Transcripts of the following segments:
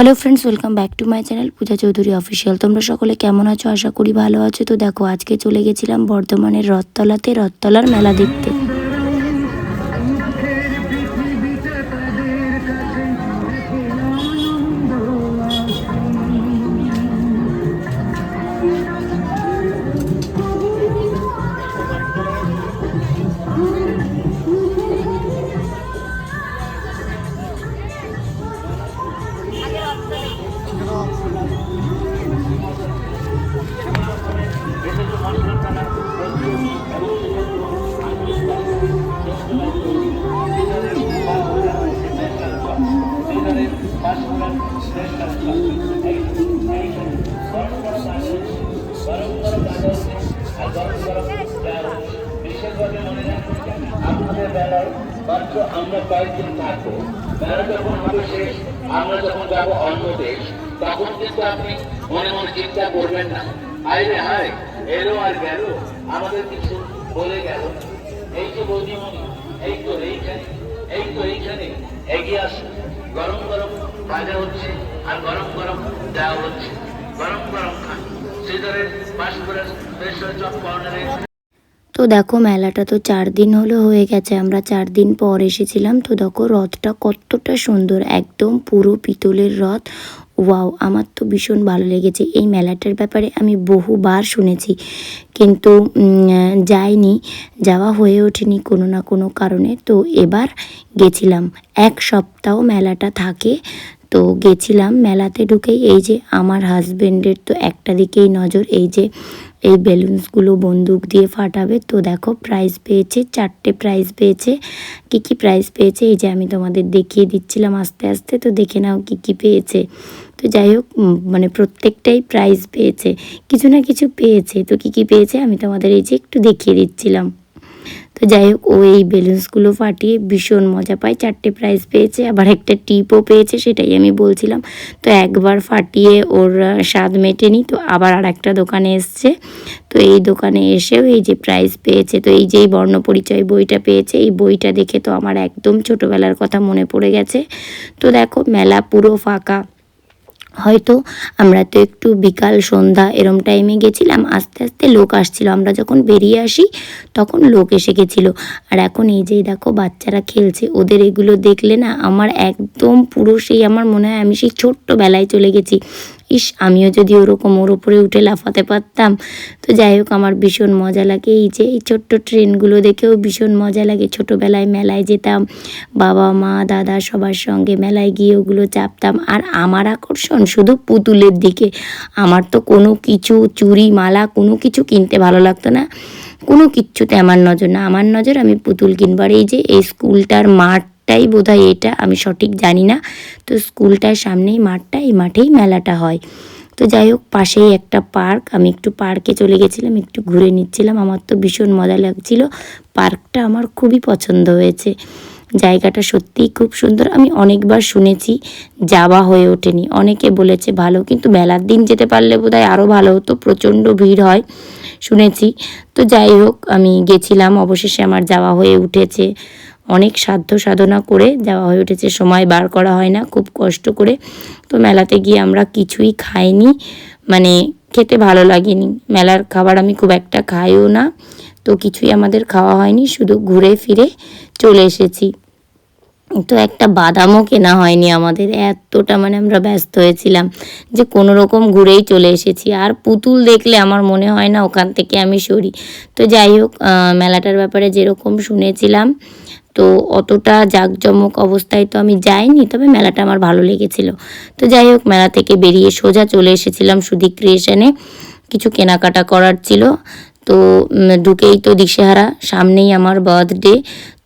Hello friends welcome back to my channel Puja Chowdhury official তোমরা সকলে কেমন আছো? আশা করি ভালো আছো। তো দেখো, আজকে চলে গেছিলাম বর্ধমানের রথতলাতে, রথতলার মেলা দেখতে। আপনাদের বেলায় মাত্র আমরা কয়েকদিন থাকব বেলা যখন হবে শেষ আমরা যখন যাব অন্য দেশ তখন কিন্তু আপনি মনে মনে চিন্তা করবেন না আরে হায় এলো আর গেল আমাদের কিছু বলে গেল এই যে বৌদিমণি এই তো, এইখানে, এই তো, এইখানে, এগিয়ে আসুন। গরম গরম ভাজা হচ্ছে আর গরম গরম দেওয়া হচ্ছে। গরম গরম খান। শ্রীধরের বাসপুরের বেসর চপ কর্নারের তো দেখো মেলাটা তো চার দিন হলো হয়ে গেছে, আমরা চার দিন পর এসেছিলাম। তো দেখো রথটা কতটা সুন্দর, একদম পুরো পিতলের রথ ওয়াও, আমার তো ভীষণ ভালো লেগেছে। এই মেলাটার ব্যাপারে আমি বহুবার শুনেছি। কিন্তু যাইনি, যাওয়া হয়ে ওঠেনি কোনো না কোনো কারণে। তো এবার গেছিলাম। এক সপ্তাহ মেলাটা থাকে, তো গেছিলাম মেলাতে ঢুকেই। এই যে আমার হাজবেন্ডের তো একটা দিকেই নজর, এই যে, এই বেলুনসগুলো বন্দুক দিয়ে ফাটাবে। তো দেখো প্রাইজ পেয়েছে, চারটে প্রাইজ পেয়েছে। কি কি প্রাইজ পেয়েছে? এই যে আমি তোমাদের দেখিয়ে দিচ্ছিলাম আস্তে আস্তে। তো দেখে নাও কি কি পেয়েছে। তো যাই হোক মানে প্রত্যেকটাই প্রাইজ পেয়েছে। কিছু না কিছু পেয়েছে। তো কি কি পেয়েছে? আমি তোমাদের এই যে একটু দেখিয়ে দিচ্ছিলাম। তো যাই হোক, ও এই বেলুন্সগুলো ফাটিয়ে ভীষণ মজা পায়। চারটে প্রাইজ পেয়েছে, আবার একটা টিপও পেয়েছে, সেটাই আমি বলছিলাম। তো একবার ফাটিয়ে ওর স্বাদ মেটেনি। তো আবার আর একটা দোকানে এসছে। তো এই দোকানে এসেও এই যে প্রাইজ পেয়েছে, তো এই যে এই বর্ণ পরিচয় বইটা পেয়েছে, এই বইটা দেখে তো আমার একদম ছোটোবেলার কথা মনে পড়ে গেছে। তো দেখো, মেলা পুরো ফাঁকা। হয়তো আমরা তো একটু বিকাল, সন্ধ্যা এরম টাইমে গেছিলাম, আস্তে আস্তে লোক আসছিল। আমরা যখন বেরিয়ে আসি, তখন লোক এসে গেছিল। আর এখন এই যে দেখো, বাচ্চারা খেলছে, ওদের এগুলো দেখলে না আমার একদম পুরো সেই, আমার মনে হয় আমি সেই ছোট্টবেলায় চলে গেছি। ইস, আমিও যদি ওরকম ওর উপরে উঠে লাফাতে পারতাম। তো যাই হোক, আমার ভীষণ মজা লাগে। এই যে, এই ছোট্ট ট্রেনগুলো দেখেও ভীষণ মজা লাগে। ছোটোবেলায় মেলায় যেতাম, বাবা, মা, দাদা সবার সঙ্গে মেলায় গিয়ে ওগুলো চাপতাম। আর আমার আকর্ষণ শুধু পুতুলের দিকে। আমার তো কোনো কিছু চুরি মালা, কোনো কিছু কিনতে ভালো লাগতো না। কোনো কিচ্ছুতে আমার নজর না। আমার নজর আমি পুতুল কিনবার। এই যে, এই স্কুলটার মাঠটাই বোধহয় এটা, আমি সঠিক জানি না। তো স্কুলটার সামনেই মাঠটা, এই মাঠেই মেলাটা হয়। তো যাই হোক, পাশেই একটা পার্ক, আমি একটু পার্কে চলে গেছিলাম, একটু ঘুরে নিচ্ছিলাম, আমার তো ভীষণ মজা লাগছিল। পার্কটা আমার খুবই পছন্দ হয়েছে। জায়গাটা সত্যিই খুব সুন্দর, আমি অনেকবার শুনেছি, যাওয়া হয়ে ওঠেনি। অনেকে বলেছে ভালো, কিন্তু মেলার দিন যেতে পারলে বোধহয় আরও ভালো হতো, প্রচণ্ড ভিড় হয়, শুনেছি। তো যাই হোক, আমি গেছিলাম, অবশেষে আমার যাওয়া হয়ে উঠেছে। অনেক সাধ্য সাধনা করে যাওয়া হয়ে উঠেছে। সময় বার করা হয় না, খুব কষ্ট করে। তো মেলাতে গিয়ে আমরা কিছুই খাইনি মানে খেতে ভালো লাগেনি। মেলার খাবার আমি খুব একটা খাইও না, তো কিছুই আমাদের খাওয়া হয়নি, শুধু ঘুরে ফিরে চলে এসেছি। তো একটা বাদামও কেনা হয়নি আমাদের, এতটা মানে আমরা ব্যস্ত হয়েছিলাম যে কোনো রকম ঘুরেই চলে এসেছি। আর পুতুল দেখলে আমার মনে হয় না ওখান থেকে আমি সরি। তো যাই হোক মেলাটার ব্যাপারে যেরকম শুনেছিলাম তো অতটা জাঁকজমক অবস্থায় তো আমি যাইনি, তবে মেলাটা আমার ভালো লেগেছিল। তো যাই হোক, মেলা থেকে বেরিয়ে সোজা চলে এসেছিলাম সুদীপ ক্রিয়েশনে কিছু কেনাকাটা করার ছিল। তো ঢুকেই তো দিশেহারা, সামনেই আমার বার্থডে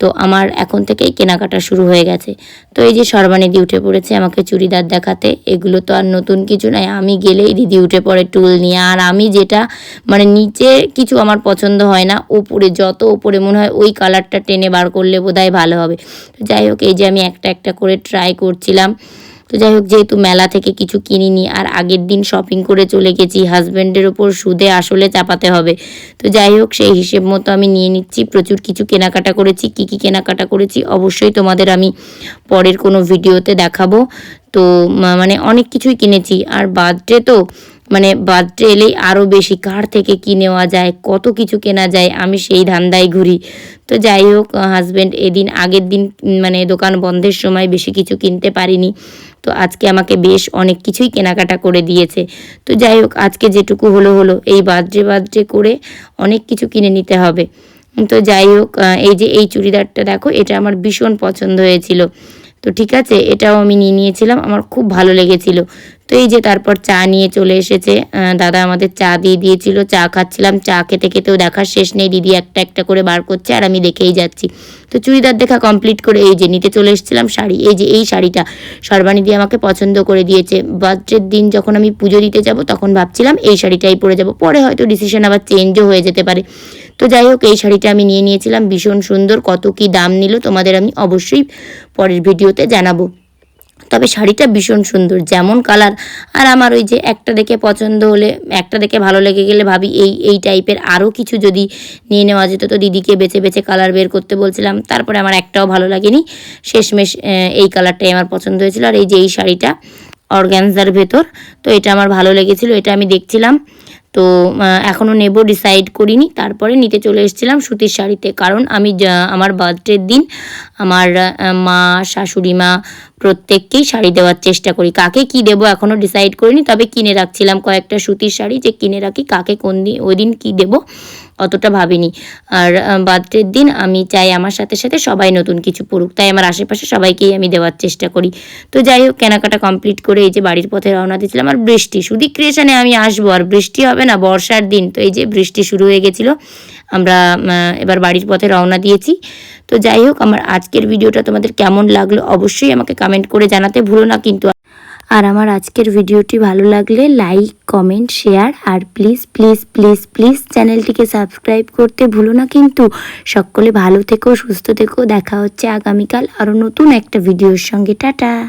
তো আমার এখন থেকেই কেনাকাটা শুরু হয়ে গেছে। তো এই যে সর্বানিধি উঠে পড়েছে আমাকে চুড়িদার দেখাতে, এগুলো তো আর নতুন কিছু নয়, আমি গেলেই দিদি উঠে পড়ে টুল নিয়ে, আর আমি যেটা মানে নিচে কিছু আমার পছন্দ হয় না, ওপরে যত ওপরে মনে হয় ওই কালারটা টেনে বার করলে বোধহয় ভালো হবে। যাই হোক, এই যে আমি একটা একটা করে ট্রাই করছিলাম তো যাই হোক, যেহেতু মেলা থেকে কিছু কিনিনি আর আগের দিন শপিং করে চলে গেছি হাজব্যান্ডের ওপর সুদে আসলে চাপাতে হবে। তো যাই হোক, সেই হিসেব মতো আমি নিয়ে নিচ্ছি। প্রচুর কিছু কেনাকাটা করেছি। কি কি কেনাকাটা করেছি অবশ্যই তোমাদের আমি পরের কোনো ভিডিওতে দেখাবো। তো মানে অনেক কিছুই কিনেছি। আর বার্থডে তো মানে বার্থডে এলেই আরও বেশি কার থেকে কি নেওয়া যায়, কত কিছু কেনা যায়, আমি সেই ধান্দায় ঘুরি। তো যাই হোক হাজব্যান্ড এদিন আগের দিন মানে দোকান বন্ধের সময় বেশি কিছু কিনতে পারিনি। তো আজকে আমাকে বেশ অনেক কিছুই কেনাকাটা করে দিয়েছে। তো যাই হোক, আজকে যেটুকু হলো হলো, এই বার্থডে বার্থডে করে অনেক কিছু কিনে নিতে হবে। তো যাই হোক এই যে এই চুড়িদারটা দেখো, এটা আমার ভীষণ পছন্দ হয়েছিল। তো ঠিক আছে, এটাও আমি নিয়ে নিয়েছিলাম, আমার খুব ভালো লেগেছিল। তো এই যে তারপর চা নিয়ে চলে এসেছে। দাদা আমাদের চা দিয়ে দিয়েছিল, চা খাচ্ছিলাম, চা খেতে খেতেও দেখার শেষ নেই, দিদি একটা একটা করে বার করছে আর আমি দেখেই যাচ্ছি। তো চুড়িদার দেখা কমপ্লিট করে এই যে নিতে চলে এসেছিলাম শাড়ি, এই যে এই শাড়িটা সর্বাণী দিয়ে আমাকে পছন্দ করে দিয়েছে। বার্থডের দিন যখন আমি পুজো দিতে যাব তখন ভাবছিলাম এই শাড়িটাই পরে যাব, পরে হয়তো ডিসিশন আবার চেঞ্জও হয়ে যেতে পারে। তো যাই হোক, এই শাড়িটা আমি নিয়ে নিয়েছিলাম, ভীষণ সুন্দর, কত কি দাম নিল তোমাদের আমি অবশ্যই পরের ভিডিওতে জানাব। তবে শাড়িটা ভীষণ সুন্দর, যেমন কালার আর আমার ওই যে একটা দেখে পছন্দ হলে, একটা দেখে ভালো লেগে গেলে ভাবি এই এই টাইপের আরও কিছু যদি নিয়ে নেওয়া যেত তো দিদিকে বেছে বেছে কালার বের করতে বলছিলাম। তারপরে আমার একটাও ভালো লাগেনি। শেষমেশ এই কালারটাই আমার পছন্দ হয়েছিল। আর এই যে এই শাড়িটা অর্গ্যানজার ভেতর, তো এটা আমার ভালো লেগেছিল। এটা আমি দেখছিলাম। তো এখনও এখনও নেব ডিসাইড করিনি। তারপরে নিতে চলে এসেছিলাম সুতির শাড়িতে। কারণ আমি আমার বার্থডের দিন আমার মা, শাশুড়ি মা প্রত্যেককেই শাড়ি দেওয়ার চেষ্টা করি। কাকে কি দেব এখনও ডিসাইড করিনি, তবে কিনে রাখছিলাম কয়েকটা সুতির শাড়ি। যে কিনে রাখি, কাকে কোন দিন, ওই দিন কী দেবো অতটা ভাবিনি। আর বার্থডের দিন আমি চাই আমার সাথে সাথে সবাই নতুন কিছু পড়ুক। তাই আমার আশেপাশে সবাইকেই আমি দেওয়ার চেষ্টা করি। তো যাই হোক, কেনাকাটা কমপ্লিট করে এই যে বাড়ির পথে রওনা দিয়েছিলাম আর বৃষ্টি। সুদী ক্রিয়েশনে আমি আসব, আর বৃষ্টি হবে না, বর্ষার দিন। তো এই যে বৃষ্টি শুরু হয়ে গেছিল, আমরা এবার বাড়ির পথে রওনা দিয়েছি। তো যাই হোক, আমার আজকের ভিডিওটা তোমাদের কেমন লাগল অবশ্যই আমাকে কমেন্ট করে জানাতে ভুলো না। কিন্তু আর আমার আজকের ভিডিওটি ভালো লাগলে লাইক, কমেন্ট, শেয়ার আর প্লিজ প্লিজ প্লিজ প্লিজ চ্যানেলটিকে সাবস্ক্রাইব করতে ভুলো না। কিন্তু সকলে ভালো থেকো, সুস্থ থেকো। দেখা হচ্ছে আগামীকাল আরও নতুন একটা ভিডিওর সঙ্গে। টাটা।